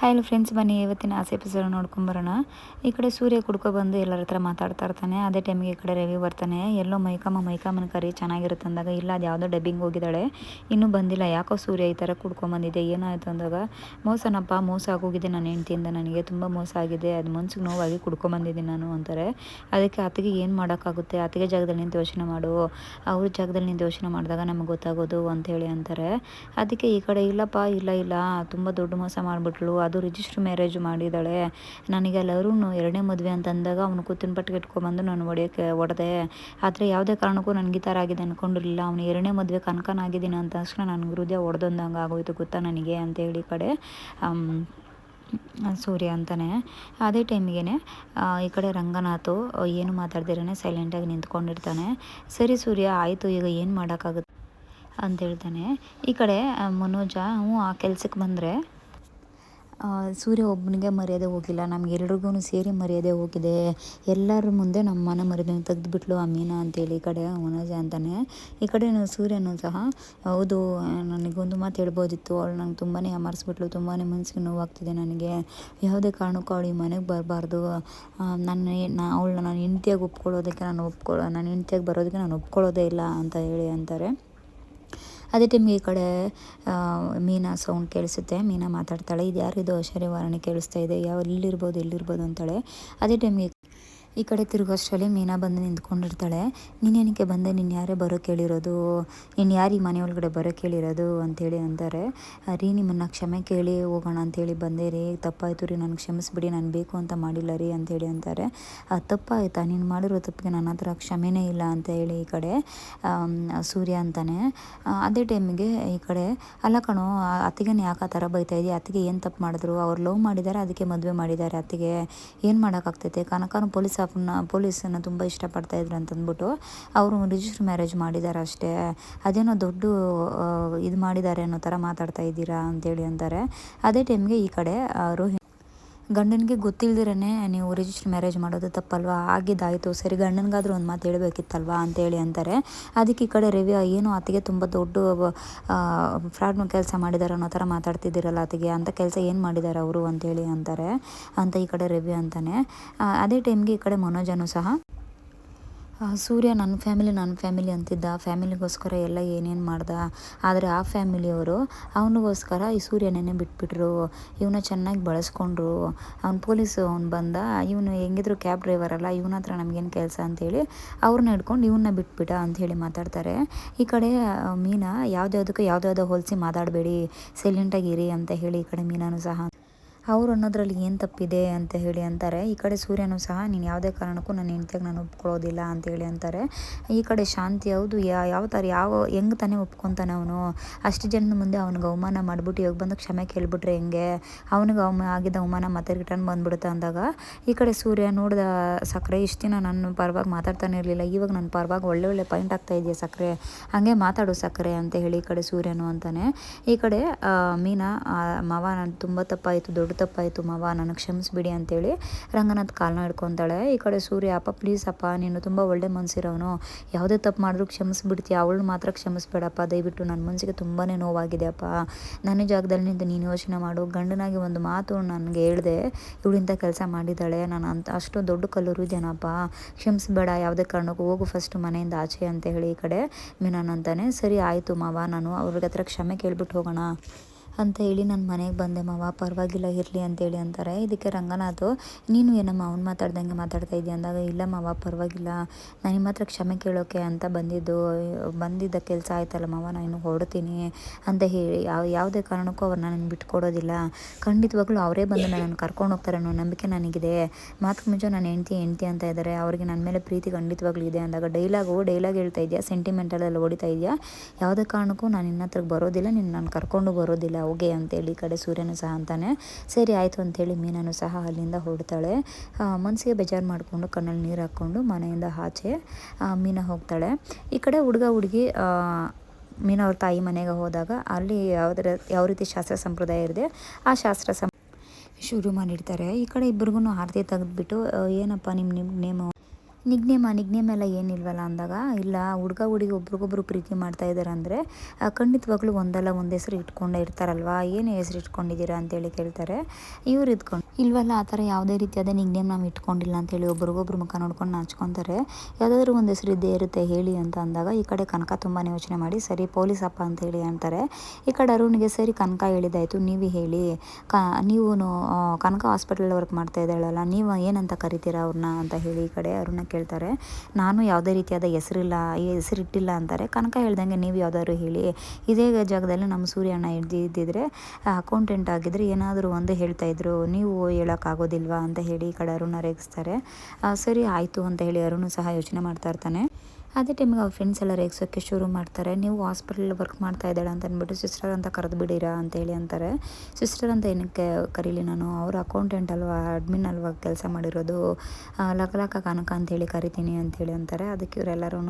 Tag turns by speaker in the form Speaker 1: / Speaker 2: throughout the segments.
Speaker 1: Hi friends ಬನ್ನಿ, ಇವತ್ತಿನ ಆಸೆ ಎಪಿಸೋಡ್ ನೋಡ್ಕೊಂಬರೋಣ ಈ ಕಡೆ ಸೂರ್ಯ ಕುಡ್ಕೊ ಬಂದು ಎಲ್ಲರ ಹತ್ರ ಮಾತಾಡ್ತಾ ಇರ್ತಾನೆ. ಅದೇ ಟೈಮಿಗೆ ಈ ಕಡೆ ರವಿ ಬರ್ತಾನೆ. ಎಲ್ಲೋ ಮೈಕಮ್ಮ, ಮೈಕಮ್ಮನ ಕರಿ ಚೆನ್ನಾಗಿರುತ್ತೆ ಅಂದಾಗ, ಇಲ್ಲ, ಅದು ಯಾವುದೋ ಡಬ್ಬಿಂಗ್ ಹೋಗಿದ್ದಾಳೆ. ಇನ್ನೂ ಬಂದಿಲ್ಲ. ಯಾಕೋ ಸೂರ್ಯ ಈ ಥರ ಕುಡ್ಕೊಂಬಂದಿದೆ ಏನಾಯಿತು ಅಂದಾಗ, ಮೋಸನಪ್ಪ, ಮೋಸ ಆಗೋಗಿದೆ ನನ್ನ ಹೆಂಡ್ತಿಯಿಂದ. ನನಗೆ ತುಂಬ ಮೋಸ ಆಗಿದೆ. ಅದು ಮನ್ಸಿಗೆ ನೋವಾಗಿ ಕುಡ್ಕೊಂಬಂದಿದ್ದೀನಿ ನಾನು ಅಂತಾರೆ. ಅದಕ್ಕೆ ಆತಗೆ ಏನು ಮಾಡೋಕ್ಕಾಗುತ್ತೆ? ಆತಗೆ ಜಾಗದಲ್ಲಿ ನಿಂತು ಯೋಚನೆ ಮಾಡು. ಅವ್ರ ಜಾಗದಲ್ಲಿ ನಿಂತು ಯೋಚನೆ ಮಾಡಿದಾಗ ನಮಗೆ ಗೊತ್ತಾಗೋದು ಅಂತೇಳಿ ಅಂತಾರೆ. ಅದಕ್ಕೆ ಈ ಕಡೆ, ಇಲ್ಲಪ್ಪ, ಇಲ್ಲ ಇಲ್ಲ, ತುಂಬ ದೊಡ್ಡ ಮೋಸ ಮಾಡಿಬಿಟ್ಲು. ಅದು ರಿಜಿಸ್ಟರ್ ಮ್ಯಾರೇಜ್ ಮಾಡಿದ್ದಾಳೆ. ನನಗೆ ಎಲ್ಲರೂ ಎರಡನೇ ಮದುವೆ ಅಂತ ಅಂದಾಗ ಅವನು ಕೂತಿನ ಪಟ್ಟಿಗೆ ಇಟ್ಕೊಂಡ್ಬಂದು ನಾನು ಹೊಡೆಯೋಕ್ಕೆ ಹೊಡೆದೆ ಆದರೆ ಯಾವುದೇ ಕಾರಣಕ್ಕೂ ನನಗೆ ಈ ಥರ ಆಗಿದೆ ಅಂದ್ಕೊಂಡಿರಲಿಲ್ಲ ಅವನು ಎರಡನೇ ಮದುವೆ ಕನಕನಾಗಿದ್ದೀನಿ ಅಂತ ತಕ್ಷಣ ನನ್ನ ಹೃದಯ ಒಡೆದೊಂದಂಗೆ ಆಗೋಯ್ತು ಗೊತ್ತಾ ನನಗೆ ಅಂತೇಳಿ ಕಡೆ. ಸೂರ್ಯ ಅಂತಾನೆ. ಅದೇ ಟೈಮಿಗೆ ಈ ಕಡೆ ರಂಗನಾಥು ಏನು ಮಾತಾಡ್ದಿರೇ ಸೈಲೆಂಟಾಗಿ ನಿಂತ್ಕೊಂಡಿರ್ತಾನೆ. ಸರಿ ಸೂರ್ಯ, ಆಯಿತು, ಈಗ ಏನು ಮಾಡೋಕ್ಕಾಗುತ್ತೆ? ಅಂತ ಹೇಳ್ತಾನೆ. ಈ ಕಡೆ ಮನೋಜ, ಹ್ಞೂ, ಆ ಕೆಲ್ಸಕ್ಕೆ ಬಂದರೆ ಸೂರ್ಯ ಒಬ್ಬನಿಗೆ ಮರ್ಯಾದೆ ಹೋಗಿಲ್ಲ ನಮಗೆಲ್ರಿಗೂ ಸೇರಿ ಮರ್ಯಾದೆ ಹೋಗಿದೆ. ಎಲ್ಲರ ಮುಂದೆ ನಮ್ಮ ಮನೆ ಮರ್ಯಾದೆ ತೆಗೆದುಬಿಟ್ಲು ಆ ಮೀನಾ ಅಂತೇಳಿ ಈ ಕಡೆ ಮನೋಜ ಅಂತಾನೆ. ಈ ಕಡೆ ಸೂರ್ಯನೂ ಸಹ, ಹೌದು, ನನಗೊಂದು ಮಾತು ಹೇಳ್ಬೋದಿತ್ತು. ಅವಳು ನಂಗೆ ತುಂಬಾ ಅಮರ್ಸ್ಬಿಟ್ಲು ತುಂಬಾ ಮನಸ್ಸಿಗೆ ನೋವಾಗ್ತಿದೆ ನನಗೆ. ಯಾವುದೇ ಕಾರಣಕ್ಕೂ ಅವಳು ಈ ಮನೆಗೆ ಬರಬಾರ್ದು. ನನ್ನ ನಾ, ಅವಳನ್ನ ನಾನು ಹೆಂಡ್ತಿಯಾಗಿ ಒಪ್ಕೊಳ್ಳೋದಕ್ಕೆ ನಾನು ಒಪ್ಕೊಳ್ಳೋ ನಾನು ಹೆಂಡ್ತಿಯಾಗಿ ಬರೋದಕ್ಕೆ ನಾನು ಒಪ್ಕೊಳ್ಳೋದೇ ಇಲ್ಲ ಅಂತ ಹೇಳಿ ಅಂತಾರೆ. ಅದೇ ಟೈಮ್ಗೆ ಈ ಕಡೆ ಮೀನಾ ಸೌಂಡ್ ಕೇಳಿಸುತ್ತೆ. ಮೀನಾ ಮಾತಾಡ್ತಾಳೆ. ಇದು ಯಾರಿದು ವಾರಣಿ ಕೇಳಿಸ್ತಾ ಇದೆ. ಯಾವ ಇಲ್ಲಿರ್ಬೋದು ಇಲ್ಲಿರ್ಬೋದು ಅಂತಾಳೆ. ಅದೇ ಟೈಮ್ಗೆ ಈ ಕಡೆ ತಿರುಗೋಷ್ಟರಲ್ಲಿ ಮೀನಾ ಬಂದು ನಿಂತ್ಕೊಂಡಿರ್ತಾಳೆ. ನೀನೇನಕ್ಕೆ ಬಂದೆ? ನೀನು ಯಾರೇ ಬರೋ ಕೇಳಿರೋದು? ನೀನು ಯಾರು ಈ ಮನೆ ಒಳಗಡೆ ಬರೋ ಕೇಳಿರೋದು? ಅಂಥೇಳಿ ಅಂತಾರೆ. ರೀ, ನಿಮ್ಮನ್ನು ಕ್ಷಮೆ ಕೇಳಿ ಹೋಗೋಣ ಅಂಥೇಳಿ ಬಂದೆ ರೀ. ತಪ್ಪಾಯಿತು ರೀ, ನನಗೆ ಕ್ಷಮಿಸ್ಬಿಡಿ, ನಾನು ಬೇಕು ಅಂತ ಮಾಡಿಲ್ಲ ರೀ ಅಂಥೇಳಿ ಅಂತಾರೆ. ತಪ್ಪಾಯ್ತಾ? ನೀನು ಮಾಡಿರೋ ತಪ್ಪಿಗೆ ನನ್ನ ಹತ್ರ ಕ್ಷಮೆನೇ ಇಲ್ಲ ಅಂತ ಹೇಳಿ ಈ ಕಡೆ ಸೂರ್ಯ ಅಂತಾನೆ. ಅದೇ ಟೈಮಿಗೆ ಈ ಕಡೆ, ಅಲ್ಲ ಕಣೋ ಅತ್ತಿಗೆ ಯಾಕೆ ಆ ಥರ ಬೈತಾ ಇದೆಯಾ? ಅತ್ತಿಗೆ ಏನು ತಪ್ಪು ಮಾಡಿದ್ರು? ಅವ್ರು ಲವ್ ಮಾಡಿದ್ದಾರೆ ಅದಕ್ಕೆ ಮದುವೆ ಮಾಡಿದ್ದಾರೆ ಅತ್ತಿಗೆ. ಏನು ಮಾಡೋಕ್ಕಾಗ್ತೈತೆ ಕನಕನು ಪೊಲೀಸ್ ಸ್ಟಾಫನ್ನ ಪೊಲೀಸನ್ನು ತುಂಬ ಇಷ್ಟಪಡ್ತಾ ಇದ್ರು ಅಂತಂದ್ಬಿಟ್ಟು ಅವರು ರಿಜಿಸ್ಟರ್ ಮ್ಯಾರೇಜ್ ಮಾಡಿದ್ದಾರೆ ಅಷ್ಟೇ. ಅದೇನೋ ದೊಡ್ಡ ಇದು ಮಾಡಿದ್ದಾರೆ ಅನ್ನೋ ಥರ ಮಾತಾಡ್ತಾ ಇದ್ದೀರಾ ಅಂತೇಳಿ ಅಂತಾರೆ. ಅದೇ ಟೈಮ್ಗೆ ಈ ಕಡೆ ರೋಹಿಣಿ ಗಂಡನಿಗೆ ಗೊತ್ತಿಲ್ದಿರೇ ನೀವು ರಿಜಿಸ್ಟರ್ ಮ್ಯಾರೇಜ್ ಮಾಡೋದು ತಪ್ಪಲ್ವಾ? ಆಗಿದ್ದಾಯಿತು. ಸರಿ, ಗಂಡನಿಗಾದರೂ ಒಂದು ಮಾತು ಹೇಳಬೇಕಿತ್ತಲ್ವಾ ಅಂತೇಳಿ ಅಂತಾರೆ. ಅದಕ್ಕೆ ಈ ಕಡೆ ರವಿ ಏನು ಆತಿಗೆ ತುಂಬ ದೊಡ್ಡ ಫ್ರಾಡ್ ಕೆಲಸ ಮಾಡಿದ್ದಾರೆ ಅನ್ನೋ ಥರ ಮಾತಾಡ್ತಿದ್ದೀರಲ್ಲ ಆತಿಗೆ? ಅಂತ ಕೆಲಸ ಏನು ಮಾಡಿದ್ದಾರೆ ಅವರು? ಅಂತೇಳಿ ಅಂತಾರೆ. ಅಂತ ಈ ಕಡೆ ರವಿ ಅಂತಾನೆ. ಅದೇ ಟೈಮ್ಗೆ ಈ ಕಡೆ ಮನೋಜನು ಸಹ ಸೂರ್ಯ ನನ್ನ ಫ್ಯಾಮಿಲಿ ನನ್ನ ಫ್ಯಾಮಿಲಿ ಅಂತಿದ್ದ. ಫ್ಯಾಮಿಲಿಗೋಸ್ಕರ ಎಲ್ಲ ಏನೇನು ಮಾಡ್ದ? ಆದರೆ ಆ ಫ್ಯಾಮಿಲಿಯವರು ಅವನಿಗೋಸ್ಕರ ಈ ಸೂರ್ಯನೇ ಬಿಟ್ಬಿಟ್ರು. ಇವನ್ನ ಚೆನ್ನಾಗಿ ಬಳಸ್ಕೊಂಡ್ರು. ಅವ್ನು ಪೊಲೀಸ್ ಅವ್ನು ಬಂದ. ಇವನು ಹೆಂಗಿದ್ರು ಕ್ಯಾಬ್ ಡ್ರೈವರ್ ಅಲ್ಲ, ಇವನ ಹತ್ರ ನಮಗೇನು ಕೆಲಸ ಅಂತೇಳಿ ಅವ್ರನ್ನ ಹಿಡ್ಕೊಂಡು ಇವನ್ನ ಬಿಟ್ಬಿಟ್ಟ ಅಂಥೇಳಿ ಮಾತಾಡ್ತಾರೆ. ಈ ಕಡೆ ಮೀನಾ, ಯಾವುದ್ಯಾವುದಕ್ಕೂ ಯಾವುದ್ಯಾವುದೋ ಹೋಲಿಸಿ ಮಾತಾಡಬೇಡಿ ಸೈಲೆಂಟಾಗಿರಿ ಅಂತ ಹೇಳಿ ಈ ಕಡೆ ಮೀನಾನು ಸಹ. ಅವ್ರು ಅನ್ನೋದ್ರಲ್ಲಿ ಏನು ತಪ್ಪಿದೆ ಅಂತ ಹೇಳಿ ಅಂತಾರೆ. ಈ ಕಡೆ ಸೂರ್ಯನೂ ಸಹ, ನೀನು ಯಾವುದೇ ಕಾರಣಕ್ಕೂ ನನ್ನ ಹೆಂಡ್ತಿಯಾಗಿ ನಾನು ಒಪ್ಕೊಳ್ಳೋದಿಲ್ಲ ಅಂತೇಳಿ ಅಂತಾರೆ. ಈ ಕಡೆ ಶಾಂತಿ ಹೌದು ಯಾವ ಥರ ಯಾವ, ಹೆಂಗೆ ತಾನೇ ಒಪ್ಕೊತಾನೆ ಅವನು? ಅಷ್ಟು ಜನದ ಮುಂದೆ ಅವ್ನಿಗೆ ಅವಮಾನ ಮಾಡಿಬಿಟ್ಟು ಇವಾಗ ಬಂದು ಕ್ಷಮೆ ಕೇಳಿಬಿಟ್ರೆ ಹೆಂಗೆ? ಅವನಿಗೆ ಅವ ಆಗಿದ್ದ ಅವಮಾನ ಮತ್ತೆ ರಿಟರ್ನ್ ಬಂದ್ಬಿಡುತ್ತೆ ಅಂದಾಗ, ಈ ಕಡೆ ಸೂರ್ಯ ನೋಡಿದ ಸಕ್ಕರೆ ಇಷ್ಟು ದಿನ ನನ್ನ ಪರವಾಗಿ ಮಾತಾಡ್ತಾನೆ ಇರಲಿಲ್ಲ. ಇವಾಗ ನನ್ನ ಪರವಾಗಿ ಒಳ್ಳೆ ಒಳ್ಳೆ ಪಾಯಿಂಟ್ ಆಗ್ತಾ ಇದೆಯಾ ಸಕ್ಕರೆ ಹಾಗೆ ಮಾತಾಡು ಸಕ್ಕರೆ ಅಂತ ಹೇಳಿ ಈ ಕಡೆ ಸೂರ್ಯನು ಅಂತಾನೆ. ಈ ಕಡೆ ಮೀನಾ ಮಾವ, ನಾನು ತುಂಬ ತಪ್ಪಾಯಿತು, ದೊಡ್ಡ ತಪ್ಪಾಯಿತು ಮಾವ, ನನಗೆ ಕ್ಷಮಿಸ್ಬಿಡಿ ಅಂತೇಳಿ ರಂಗನಾಥ್ ಕಾಲನ್ನ ಹಿಡ್ಕೊತಾಳೆ. ಈ ಕಡೆ ಸೂರ್ಯ, ಅಪ್ಪ ಪ್ಲೀಸ್ ಅಪ್ಪ, ನೀನು ತುಂಬ ಒಳ್ಳೆ ಮನಸ್ಸಿರೋನು ಯಾವುದೇ ತಪ್ಪು ಮಾಡಿದ್ರು ಕ್ಷಮಿಸ್ಬಿಡ್ತೀಯ. ಅವಳು ಮಾತ್ರ ಕ್ಷಮಿಸ್ಬೇಡಪ್ಪ. ದಯವಿಟ್ಟು ನನ್ನ ಮನಸ್ಸಿಗೆ ತುಂಬಾ ನೋವಾಗಿದೆ ಅಪ್ಪ ನನ್ನ ಜಾಗದಲ್ಲಿ ನಿಂತು ನೀನು ಯೋಚನೆ ಮಾಡು. ಗಂಡನಾಗಿ ಒಂದು ಮಾತು ನನಗೆ ಹೇಳಿದೆ. ಇವಳಿಂದ ಕೆಲಸ ಮಾಡಿದ್ದಾಳೆ. ನಾನು ಅಂತ, ಅಷ್ಟು ದೊಡ್ಡ ಕಲ್ಲೂರು ಜನಪ್ಪ ಕ್ಷಮಿಸ್ಬೇಡ. ಯಾವುದೇ ಕಾರಣಕ್ಕೂ ಹೋಗು ಫಸ್ಟ್ ಮನೆಯಿಂದ ಆಚೆ ಅಂತ ಹೇಳಿ ಈ ಕಡೆ ಮೀನನ್ ಅಂತಾನೆ. ಸರಿ, ಆಯಿತು ಮಾವ. ನಾನು ಅವ್ರಿಗೆ ಹತ್ರ ಕ್ಷಮೆ ಕೇಳ್ಬಿಟ್ಟು ಹೋಗೋಣ. ಅಂತ ಹೇಳಿ ನಾನು ಮನೆಗೆ ಬಂದೆ, ಮಾವ. ಪರವಾಗಿಲ್ಲ, ಇರಲಿ ಅಂತೇಳಿ ಅಂತಾರೆ. ಇದಕ್ಕೆ ರಂಗನಾಥ್, ನೀನು ಏನಮ್ಮ ಅವ್ನು ಮಾತಾಡ್ದಂಗೆ ಮಾತಾಡ್ತಾ ಇದ್ದೀಯ ಅಂದಾಗ, ಇಲ್ಲ ಮಾವ, ಪರವಾಗಿಲ್ಲ. ನಾನು ನಿಮ್ಮ ಹತ್ರ ಕ್ಷಮೆ ಕೇಳೋಕೆ ಅಂತ ಬಂದಿದ್ದು, ಬಂದಿದ್ದ ಕೆಲಸ ಆಯ್ತಲ್ಲ ಮಾವ, ನಾನು ಹೊಡ್ತೀನಿ ಅಂತ ಹೇಳಿ. ಯಾವ, ಯಾವುದೇ ಕಾರಣಕ್ಕೂ ಅವ್ರು ನಾನು ಬಿಟ್ಕೊಡೋದಿಲ್ಲ. ಖಂಡಿತವಾಗ್ಲೂ ಅವರೇ ಬಂದು ನನ್ನನ್ನು ಕರ್ಕೊಂಡು ಹೋಗ್ತಾರೆ ಅನ್ನೋ ನಂಬಿಕೆ ನನಗಿದೆ. ಮಾತು ಮುಂಚೆ ನಾನು ಹೆಂಡ್ತಿ ಹೆಂಡ್ತಿ ಅಂತ ಇದ್ದಾರೆ ಅವರಿಗೆ ನನ್ನ ಮೇಲೆ ಪ್ರೀತಿ ಖಂಡಿತವಾಗ್ಲೂ ಇದೆ ಅಂದಾಗ, ಡೈಲಾಗು, ಡೈಲಾಗ್ ಹೇಳ್ತಾ ಇದೆಯಾ ಸೆಂಟಿಮೆಂಟಲೆಲ್ಲ ಹೊಡಿತಾ ಇದೆಯಾ. ಯಾವುದೇ ಕಾರಣಕ್ಕೂ ನಾನು ನಿನ್ನ ಹತ್ರಕ್ಕೆ ಬರೋದಿಲ್ಲ, ನಿನ್ನ ನಾನು ಕರ್ಕೊಂಡು ಬರೋದಿಲ್ಲ. ಹೋಗೆ ಅಂತೇಳಿ ಈ ಕಡೆ ಸೂರ್ಯನೂ ಸಹ ಅಂತಾನೆ, ಸರಿ ಆಯಿತು ಅಂತೇಳಿ ಮೀನನ್ನು ಸಹ ಅಲ್ಲಿಂದ ಹೊಡ್ತಾಳೆ ಮನಸ್ಸಿಗೆ ಬೇಜಾರು ಮಾಡಿಕೊಂಡು ಕಣ್ಣಲ್ಲಿ ನೀರು ಹಾಕ್ಕೊಂಡು ಮನೆಯಿಂದ ಆಚೆ ಮೀನ ಹೋಗ್ತಾಳೆ. ಈ ಕಡೆ ಹುಡುಗ ಹುಡುಗಿ ಮೀನ ಅವ್ರ ತಾಯಿ ಮನೆಗೆ ಹೋದಾಗ ಅಲ್ಲಿ ಯಾವುದರ, ಯಾವ ರೀತಿ ಶಾಸ್ತ್ರ ಸಂಪ್ರದಾಯ ಇರಿದೆ, ಆ ಶಾಸ್ತ್ರ ಸಂ ಶುರು ಮಾಡಿರ್ತಾರೆ. ಈ ಕಡೆ ಇಬ್ಬರಿಗೂ ಆರತಿ ತೆಗೆದ್ಬಿಟ್ಟು ಏನಪ್ಪ ನಿಮ್ಮ ನಿಮ್ಮ ನೇಮು? ನಿಗ್ನೇಮ ನಿಗ್ನೇಮ ಎಲ್ಲ ಏನಿಲ್ವಲ್ಲ ಅಂದಾಗ, ಇಲ್ಲ, ಹುಡುಗ ಹುಡುಗಿ ಒಬ್ರಿಗೊಬ್ರು ಪ್ರೀತಿ ಮಾಡ್ತಾ ಇದ್ದಾರೆ ಅಂದರೆ ಖಂಡಿತವಾಗ್ಲೂ ಒಂದಲ್ಲ ಒಂದು ಹೆಸರು ಇಟ್ಕೊಂಡೇ ಇರ್ತಾರಲ್ವಾ? ಏನು ಹೆಸರು ಇಟ್ಕೊಂಡಿದ್ದೀರಾ ಅಂತೇಳಿ ಕೇಳ್ತಾರೆ. ಇವ್ರು ಇದ್ಕೊಂಡು, ಇಲ್ವಲ್ಲ, ಆ ಥರ ಯಾವುದೇ ರೀತಿಯಾದ ನಿಗ್ನೇಮ್ ನಾವು ಇಟ್ಕೊಂಡಿಲ್ಲ ಅಂತೇಳಿ ಒಬ್ರಿಗೊಬ್ರು ಮುಖ ನೋಡ್ಕೊಂಡು ನಾಚ್ಕೊತಾರೆ. ಯಾವುದಾದ್ರೂ ಒಂದು ಹೆಸರು ಇದ್ದೇ ಇರುತ್ತೆ, ಹೇಳಿ ಅಂತ ಅಂದಾಗ, ಈ ಕಡೆ ಕನಕ ತುಂಬಾ ಯೋಚನೆ ಮಾಡಿ, ಸರಿ ಪೊಲೀಸ್ ಅಪ್ಪ ಅಂತೇಳಿ ಅಂತಾರೆ. ಈ ಕಡೆ ಅರುಣ್ಗೆ, ಸರಿ, ಕನಕ ಹೇಳಿದಾಯಿತು, ನೀವೇ ಹೇಳಿ. ಕ ನೀವು ಕನಕ ಹಾಸ್ಪಿಟಲ್ ವರ್ಕ್ ಮಾಡ್ತಾ ಇದ್ದಾಳಲ್ಲ, ನೀವು ಏನಂತ ಕರಿತೀರಾ ಅವ್ರನ್ನ ಅಂತ ಹೇಳಿ ಈ ಕಡೆ ಅರುಣ ಕೇಳ್ತಾರೆ, ನಾನು ಯಾವುದೇ ರೀತಿಯಾದ ಹೆಸರಿಲ್ಲ, ಹೆಸರಿಟ್ಟಿಲ್ಲ ಅಂತಾರೆ. ಕನಕ ಹೇಳ್ದಂಗೆ ನೀವು ಯಾವ್ದಾದ್ರು ಹೇಳಿ. ಇದೇ ಜಾಗದಲ್ಲಿ ನಮ್ಮ ಸೂರ್ಯಣ್ಣ ಹಿಡ್ದಿದ್ದಿದ್ರೆ ಅಕೌಂಟೆಂಟ್ ಆಗಿದ್ರೆ ಏನಾದರೂ ಒಂದು ಹೇಳ್ತಾಯಿದ್ರು ನೀವು ಹೇಳೋಕ್ಕಾಗೋದಿಲ್ವಾ? ಅಂತ ಹೇಳಿ ಈ ಕಡೆ ಅರುಣ ರೇಗಿಸ್ತಾರೆ ಸರಿ, ಆಯಿತು ಅಂತ ಹೇಳಿ ಅರುಣು ಸಹ ಯೋಚನೆ ಮಾಡ್ತಾ ಇರ್ತಾನೆ. ಅದೇ ಟೈಮಿಗೆ ಅವ್ರ ಫ್ರೆಂಡ್ಸ್ ಎಲ್ಲ ರೇಗಿಸೋಕ್ಕೆ ಶುರು ಮಾಡ್ತಾರೆ. ನೀವು ಹಾಸ್ಪಿಟಲ್ ವರ್ಕ್ ಮಾಡ್ತಾ ಇದ್ದಾಳೆ ಅಂತ ಅಂದ್ಬಿಟ್ಟು ಸಿಸ್ಟರ್ ಅಂತ ಕರೆದು ಬಿಡಿರಾ ಅಂತೇಳಿ ಅಂತಾರೆ. ಸಿಸ್ಟರ್ ಅಂತ ಏನಕ್ಕೆ ಕರೀಲಿ ನಾನು? ಅವ್ರ ಅಕೌಂಟೆಂಟ್ ಅಲ್ವಾ ಅಡ್ಮಿನ್ ಅಲ್ವಾ ಕೆಲಸ ಮಾಡಿರೋದು? ಲಕ ಕನಕ ಅಂತೇಳಿ ಕರಿತೀನಿ ಅಂತೇಳಿ ಅಂತಾರೆ. ಅದಕ್ಕೆ ಇವರೆಲ್ಲರೂ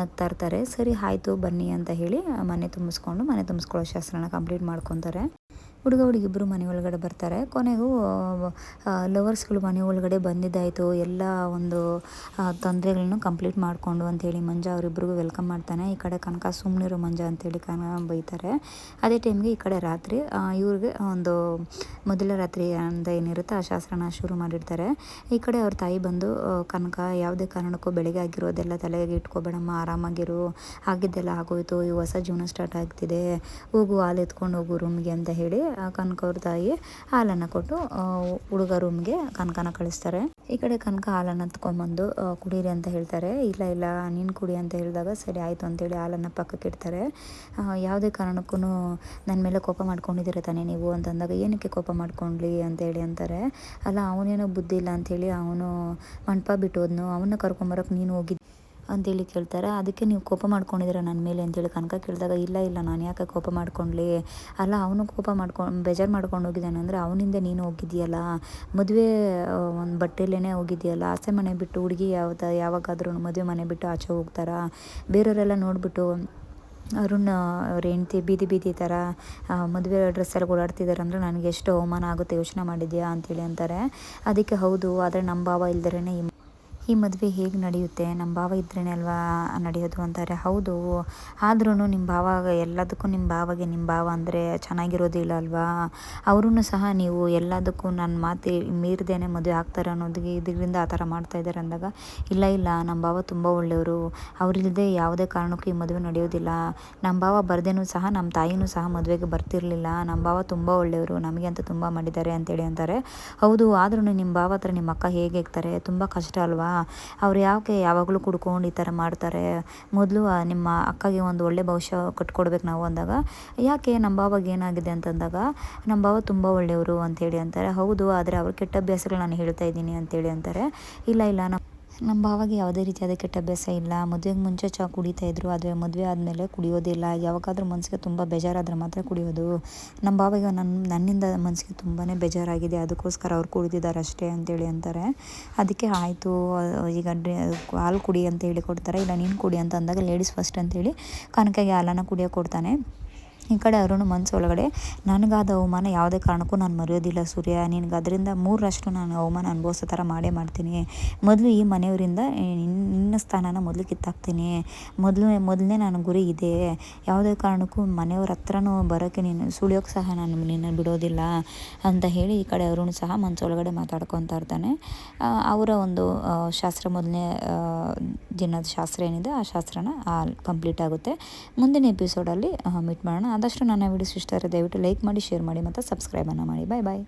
Speaker 1: ನಗ್ತಾ ಇರ್ತಾರೆ. ಸರಿ, ಆಯಿತು, ಬನ್ನಿ ಅಂತ ಹೇಳಿ ಮನೆ ತುಂಬಿಸ್ಕೊಂಡು, ಮನೆ ತುಂಬಿಸ್ಕೊಳ್ಳೋ ಶಾಸ್ತ್ರನ ಕಂಪ್ಲೀಟ್ ಮಾಡ್ಕೊತಾರೆ. ಹುಡುಗ ಹುಡುಗಿ ಇಬ್ಬರು ಮನೆ ಒಳಗಡೆ ಬರ್ತಾರೆ. ಕೊನೆಗೂ ಲವರ್ಸ್ಗಳು ಮನೆ ಒಳಗಡೆ ಬಂದಿದ್ದಾಯಿತು. ಎಲ್ಲ ಒಂದು ತೊಂದರೆಗಳನ್ನು ಕಂಪ್ಲೀಟ್ ಮಾಡಿಕೊಂಡು ಅಂಥೇಳಿ ಮಂಜ ಅವರಿಬ್ಬರಿಗೂ ವೆಲ್ಕಮ್ ಮಾಡ್ತಾನೆ. ಈ ಕಡೆ ಕನಕ ಸುಮ್ಮನಿರೋ ಮಂಜ ಅಂತೇಳಿ ಕನಕ ಬೈತಾರೆ. ಅದೇ ಟೈಮ್ಗೆ ಈ ಕಡೆ ರಾತ್ರಿ ಇವ್ರಿಗೆ ಒಂದು ಮೊದಲ ರಾತ್ರಿ ಅಂತ ಏನಿರುತ್ತೆ ಆ ಶಾಸ್ತ್ರನ ಶುರು ಮಾಡಿರ್ತಾರೆ. ಈ ಕಡೆ ಅವ್ರ ತಾಯಿ ಬಂದು ಕನಕ ಯಾವುದೇ ಕಾರಣಕ್ಕೂ ಬೆಳಗ್ಗೆ ಆಗಿರೋದೆಲ್ಲ ತಲೆಗೆ ಇಟ್ಕೋಬೇಡಮ್ಮ, ಆರಾಮಾಗಿರು. ಆಗಿದ್ದೆಲ್ಲ ಆಗೋಯ್ತು. ಈ ಹೊಸ ಜೀವನ ಸ್ಟಾರ್ಟ್ ಆಗ್ತಿದೆ. ಹೋಗು, ಹಾಲು ಎತ್ಕೊಂಡು ಹೋಗು ರೂಮ್ಗೆ ಅಂತ ಹೇಳಿ ಕನಕ ಅವ್ರ ತಾಯಿ ಹಾಲನ್ನು ಕೊಟ್ಟು ಹುಡುಗ ರೂಮ್ಗೆ ಕನಕನ ಕಳಿಸ್ತಾರೆ. ಈ ಕಡೆ ಕನಕ ಹಾಲನ್ನು ತಗೊಂಬಂದು ಕುಡೀರಿ ಅಂತ ಹೇಳ್ತಾರೆ. ಇಲ್ಲ ಇಲ್ಲ, ನೀನು ಕುಡಿ ಅಂತ ಹೇಳಿದಾಗ ಸರಿ ಆಯಿತು ಅಂತೇಳಿ ಹಾಲನ್ನು ಪಕ್ಕಕ್ಕೆ ಇಡ್ತಾರೆ. ಯಾವುದೇ ಕಾರಣಕ್ಕೂ ನನ್ನ ಮೇಲೆ ಕೋಪ ಮಾಡ್ಕೊಂಡಿದ್ದೀರ ತಾನೇ ನೀವು ಅಂತಂದಾಗ, ಏನಕ್ಕೆ ಕೋಪ ಮಾಡ್ಕೊಂಡ್ಲಿ ಅಂತೇಳಿ ಅಂತಾರೆ. ಅಲ್ಲ, ಅವನೇನೋ ಬುದ್ಧಿ ಇಲ್ಲ ಅಂಥೇಳಿ ಅವನು ಮಂಟಪ ಬಿಟ್ಟು ಹೋದ್ನು ಅವನ್ನ ಕರ್ಕೊಂಬರೋಕೆ ನೀನು ಹೋಗಿದ್ದೆ ಅಂತೇಳಿ ಕೇಳ್ತಾರೆ. ಅದಕ್ಕೆ ನೀವು ಕೋಪ ಮಾಡ್ಕೊಂಡಿದ್ದೀರ ನನ್ನ ಮೇಲೆ ಅಂತೇಳಿ ಕನಕ ಕೇಳಿದಾಗ, ಇಲ್ಲ ಇಲ್ಲ, ನಾನು ಯಾಕೆ ಕೋಪ ಮಾಡ್ಕೊಂಡ್ಲಿ? ಅಲ್ಲ, ಅವನು ಕೋಪ ಮಾಡ್ಕೊಂಡು ಬೇಜಾರು ಮಾಡ್ಕೊಂಡು ಹೋಗಿದ್ದಾನೆ ಅಂದರೆ, ಅವನಿಂದ ನೀನು ಹೋಗಿದ್ದೀಯಲ್ಲ? ಮದುವೆ ಒಂದು ಬಟ್ಟೆಲೇ ಹೋಗಿದ್ದೀಯಲ್ಲ? ಆಸೆ ಮನೆ ಬಿಟ್ಟು ಹುಡುಗಿ ಯಾವ್ದು, ಯಾವಾಗಾದ್ರೂ ಮದುವೆ ಮನೆ ಬಿಟ್ಟು ಆಚೆ ಹೋಗ್ತಾರಾ? ಬೇರೆಯವರೆಲ್ಲ ನೋಡಿಬಿಟ್ಟು ಅರುಣ್, ಅವ್ರ ಹೆಂಡ್ತಿ ಬೀದಿ ಬೀದಿ ಥರ ಮದುವೆ ಡ್ರೆಸ್ಸಲ್ಲಿ ಓಡಾಡ್ತಿದ್ದಾರೆ ಅಂದರೆ, ನನಗೆ ಎಷ್ಟು ಅವಮಾನ ಆಗುತ್ತೆ, ಯೋಚನೆ ಮಾಡಿದ್ಯಾ ಅಂತೇಳಿ ಅಂತಾರೆ. ಅದಕ್ಕೆ ಹೌದು, ಆದರೆ ನಮ್ಮ ಭಾವ ಇಲ್ದರೇ ಈ ಮದುವೆ ಹೇಗೆ ನಡೆಯುತ್ತೆ? ನಮ್ಮ ಭಾವ ಇದ್ರೇ ಅಲ್ವಾ ನಡೆಯೋದು ಅಂತಾರೆ. ಹೌದು. ಆದ್ರೂ ನಿಮ್ಮ ಭಾವ, ಎಲ್ಲದಕ್ಕೂ ನಿಮ್ಮ ಭಾವಗೆ ನಿಮ್ಮ ಭಾವ ಅಂದರೆ ಚೆನ್ನಾಗಿರೋದಿಲ್ಲ ಅಲ್ವಾ? ಅವರೂ ಸಹ ನೀವು ಎಲ್ಲದಕ್ಕೂ ನನ್ನ ಮಾತು ಮೀರ್ದೇನೆ ಮದುವೆ ಆಗ್ತಾರೆ ಅನ್ನೋದಕ್ಕೆ ಇದರಿಂದ ಆ ಥರ ಮಾಡ್ತಾ ಇದ್ದಾರೆ ಅಂದಾಗ, ಇಲ್ಲ ಇಲ್ಲ ನಮ್ಮ ಭಾವ ತುಂಬ ಒಳ್ಳೆಯವರು. ಅವರಿಲ್ಲದೆ ಯಾವುದೇ ಕಾರಣಕ್ಕೂ ಈ ಮದುವೆ ನಡೆಯೋದಿಲ್ಲ. ನಮ್ಮ ಭಾವ ಬರ್ದೇನೂ ಸಹ ನಮ್ಮ ತಾಯಿನೂ ಸಹ ಮದುವೆಗೆ ಬರ್ತಿರಲಿಲ್ಲ. ನಮ್ಮ ಭಾವ ತುಂಬ ಒಳ್ಳೆಯವರು. ನಮಗೆ ಅಂತ ತುಂಬ ಮಾಡಿದ್ದಾರೆ ಅಂತೇಳಿ ಅಂತಾರೆ. ಹೌದು ಆದ್ರೂ ನಿಮ್ಮ ಭಾವ ಹತ್ರ ನಿಮ್ಮ ಅಕ್ಕ ಹೇಗೆ ಇರ್ತಾರೆ ತುಂಬ ಕಷ್ಟ ಅಲ್ವಾ? ಅವ್ರು ಯಾಕೆ ಯಾವಾಗಲೂ ಕುಡ್ಕೊಂಡು ಈ ಥರ ಮಾಡ್ತಾರೆ? ಮೊದಲು ನಿಮ್ಮ ಅಕ್ಕಗೆ ಒಂದು ಒಳ್ಳೆ ಭವಿಷ್ಯ ಕಟ್ಕೊಡ್ಬೇಕು ನಾವು ಅಂದಾಗ, ಯಾಕೆ ನಮ್ಮ ಬಾವಾಗ ಏನಾಗಿದೆ? ಅಂತಂದಾಗ ನಮ್ಮ ಬಾವ ತುಂಬ ಒಳ್ಳೆಯವರು ಅಂತೇಳಿ ಅಂತಾರೆ. ಹೌದು, ಆದರೆ ಅವ್ರ ಕೆಟ್ಟ ಅಭ್ಯಾಸಗಳು ನಾನು ಹೇಳ್ತಾ ಇದ್ದೀನಿ ಅಂತೇಳಿ ಅಂತಾರೆ. ಇಲ್ಲ ಇಲ್ಲ ನಮ್ಮ ನಮ್ಮ ಭಾವಗೆ ಯಾವುದೇ ರೀತಿಯಾದ ಕೆಟ್ಟ ಅಭ್ಯಾಸ ಇಲ್ಲ. ಮದುವೆಗೆ ಮುಂಚೆ ಚಹಾ ಕುಡಿತಾ ಇದ್ರು. ಆದರೆ ಮದುವೆ ಆದಮೇಲೆ ಕುಡಿಯೋದಿಲ್ಲ. ಯಾವಾಗಾದರೂ ಮನಸ್ಸಿಗೆ ತುಂಬ ಬೇಜಾರಾದರೆ ಮಾತ್ರ ಕುಡಿಯೋದು. ನಮ್ಮ ಭಾವಿಗೆ ನನ್ನ ನನ್ನಿಂದ ಮನಸ್ಸಿಗೆ ತುಂಬಾ ಬೇಜಾರಾಗಿದೆ. ಅದಕ್ಕೋಸ್ಕರ ಅವ್ರು ಕುಡಿದಿದ್ದಾರೆ ಅಷ್ಟೇ ಅಂತೇಳಿ ಅಂತಾರೆ. ಅದಕ್ಕೆ ಆಯಿತು, ಈಗ ಹಾಲು ಕುಡಿ ಅಂತ ಹೇಳಿ ಕೊಡ್ತಾರೆ. ಇಲ್ಲ, ನೀನು ಕುಡಿ ಅಂತ ಅಂದಾಗ ಲೇಡೀಸ್ ಫಸ್ಟ್ ಅಂತೇಳಿ ಕನಕಗೆ ಹಾಲನ್ನು ಕುಡಿಯೋಕೆ ಕೊಡ್ತಾನೆ. ಈ ಕಡೆ ಅರುಣ್ ಮನಸ್ಸು ಒಳಗಡೆ, ನನಗಾದ ಅವಮಾನ ಯಾವುದೇ ಕಾರಣಕ್ಕೂ ನಾನು ಮರೆಯೋದಿಲ್ಲ ಸೂರ್ಯ. ನಿನಗೆ ಅದರಿಂದ ಮೂರರಷ್ಟು ನಾನು ಅವಮಾನ ಅನುಭವಿಸೋ ಥರ ಮಾಡೇ ಮಾಡ್ತೀನಿ. ಮೊದಲು ಈ ಮನೆಯವರಿಂದ ನಿನ್ನ ಸ್ಥಾನನ ಮೊದಲು ಕಿತ್ತಾಕ್ತೀನಿ. ಮೊದಲು, ಮೊದಲನೇ ನನ್ನ ಗುರಿ ಇದೆ. ಯಾವುದೇ ಕಾರಣಕ್ಕೂ ಮನೆಯವ್ರ ಹತ್ರನೂ ಬರೋಕ್ಕೆ ನೀನು, ಸುಳಿಯೋಕೆ ಸಹ ನಾನು ನಿನ್ನ ಬಿಡೋದಿಲ್ಲ ಅಂತ ಹೇಳಿ ಈ ಕಡೆ ಅರುಣ್ ಸಹ ಮನಸ್ಸೊಳಗಡೆ ಮಾತಾಡ್ಕೊತಾ ಇರ್ತಾನೆ. ಅವರ ಒಂದು ಶಾಸ್ತ್ರ ಮೊದಲನೇ ದಿನದ ಶಾಸ್ತ್ರ ಏನಿದೆ, ಆ ಶಾಸ್ತ್ರನ ಕಂಪ್ಲೀಟ್ ಆಗುತ್ತೆ. ಮುಂದಿನ ಎಪಿಸೋಡಲ್ಲಿ ಮೀಟ್ ಮಾಡೋಣ. ಆದಷ್ಟು ನನ್ನ ವಿಡಿಯೋಸ್ ಇಷ್ಟ ದಯವಿಟ್ಟು ಲೈಕ್ ಮಾಡಿ ಶೇರ್ ಮಾಡಿ ಮತ್ತು ಸಬ್ಸ್ಕ್ರೈಬನ್ನು ಮಾಡಿ. ಬಾಯ್ ಬಾಯ್